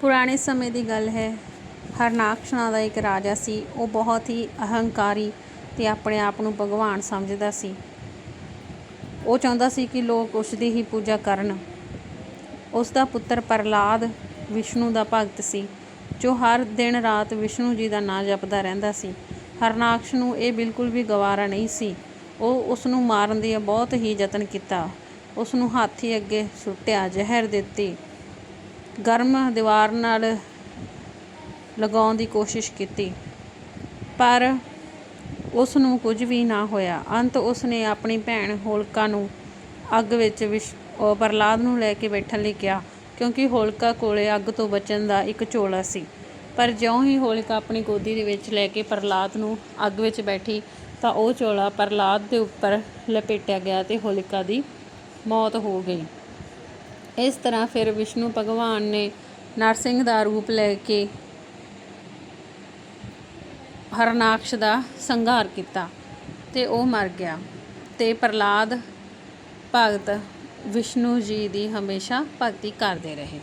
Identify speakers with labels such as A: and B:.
A: ਪੁਰਾਣੇ ਸਮੇਂ ਦੀ ਗੱਲ ਹੈ। ਹਰਨਾਕਸ਼ ਨਾਂ ਦਾ ਇੱਕ ਰਾਜਾ ਸੀ। ਉਹ ਬਹੁਤ ਹੀ ਅਹੰਕਾਰੀ ਤੇ ਆਪਣੇ ਆਪ ਨੂੰ ਭਗਵਾਨ ਸਮਝਦਾ ਸੀ। ਉਹ ਚਾਹੁੰਦਾ ਸੀ ਕਿ ਲੋਕ ਉਸ ਦੀ ਹੀ ਪੂਜਾ ਕਰਨ। ਉਸ ਦਾ ਪੁੱਤਰ ਪ੍ਰਹਲਾਦ ਵਿਸ਼ਨੂੰ ਦਾ ਭਗਤ ਸੀ, ਜੋ ਹਰ ਦਿਨ ਰਾਤ ਵਿਸ਼ਨੂੰ ਜੀ ਦਾ ਨਾਂ ਜਪਦਾ ਰਹਿੰਦਾ ਸੀ। ਹਰਨਾਕਸ਼ ਨੂੰ ਇਹ ਬਿਲਕੁਲ ਵੀ ਗਵਾਰਾ ਨਹੀਂ ਸੀ। ਉਹ ਉਸ ਨੂੰ ਮਾਰਨ ਦੀ ਬਹੁਤ ਹੀ ਯਤਨ ਕੀਤਾ। ਉਸ ਨੂੰ ਹਾਥੀ ਅੱਗੇ ਸੁੱਟਿਆ, ਜ਼ਹਿਰ ਦਿੱਤੀ। ਗਰਮ ਦੀਵਾਰ ਨਾਲ ਲਗਾਉਣ ਦੀ ਕੋਸ਼ਿਸ਼ ਕੀਤੀ, ਪਰ ਉਸ ਨੂੰ ਕੁਝ ਵੀ ਨਾ ਹੋਇਆ। ਅੰਤ ਉਸ ਨੇ ਆਪਣੀ ਭੈਣ ਹੋਲਕਾ ਨੂੰ ਅੱਗ ਵਿੱਚ ਵਿਸ਼ ਉਹ ਪ੍ਰਹਲਾਦ ਨੂੰ ਲੈ ਕੇ ਬੈਠਣ ਲਈ ਕਿਹਾ, ਕਿਉਂਕਿ ਹੋਲਕਾ ਕੋਲੇ ਅੱਗ ਤੋਂ ਬਚਣ ਦਾ ਇੱਕ ਝੋਲਾ ਸੀ। ਪਰ ਜਿਉਂ ਹੀ ਹੋਲਿਕਾ ਆਪਣੀ ਗੋਦੀ ਦੇ ਵਿੱਚ ਲੈ ਕੇ ਪ੍ਰਹਲਾਦ ਨੂੰ ਅੱਗ ਵਿੱਚ ਬੈਠੀ, ਤਾਂ ਉਹ ਝੋਲਾ ਪ੍ਰਹਲਾਦ ਦੇ ਉੱਪਰ ਲਪੇਟਿਆ ਗਿਆ ਤੇ ਹੋਲਿਕਾ ਦੀ ਮੌਤ ਹੋ ਗਈ। ਇਸ ਤਰ੍ਹਾਂ ਫਿਰ ਵਿਸ਼ਨੂੰ ਭਗਵਾਨ ਨੇ ਨਰਸਿੰਘ ਦਾ ਰੂਪ ਲੈ ਕੇ ਹਰਨਾਕਸ਼ ਦਾ ਸੰਘਾਰ ਕੀਤਾ ਤੇ ਉਹ ਮਰ ਗਿਆ। ਤੇ ਪ੍ਰਹਲਾਦ ਭਗਤ ਵਿਸ਼ਨੂੰ ਜੀ ਦੀ ਹਮੇਸ਼ਾ ਭਗਤੀ ਕਰਦੇ ਰਹੇ।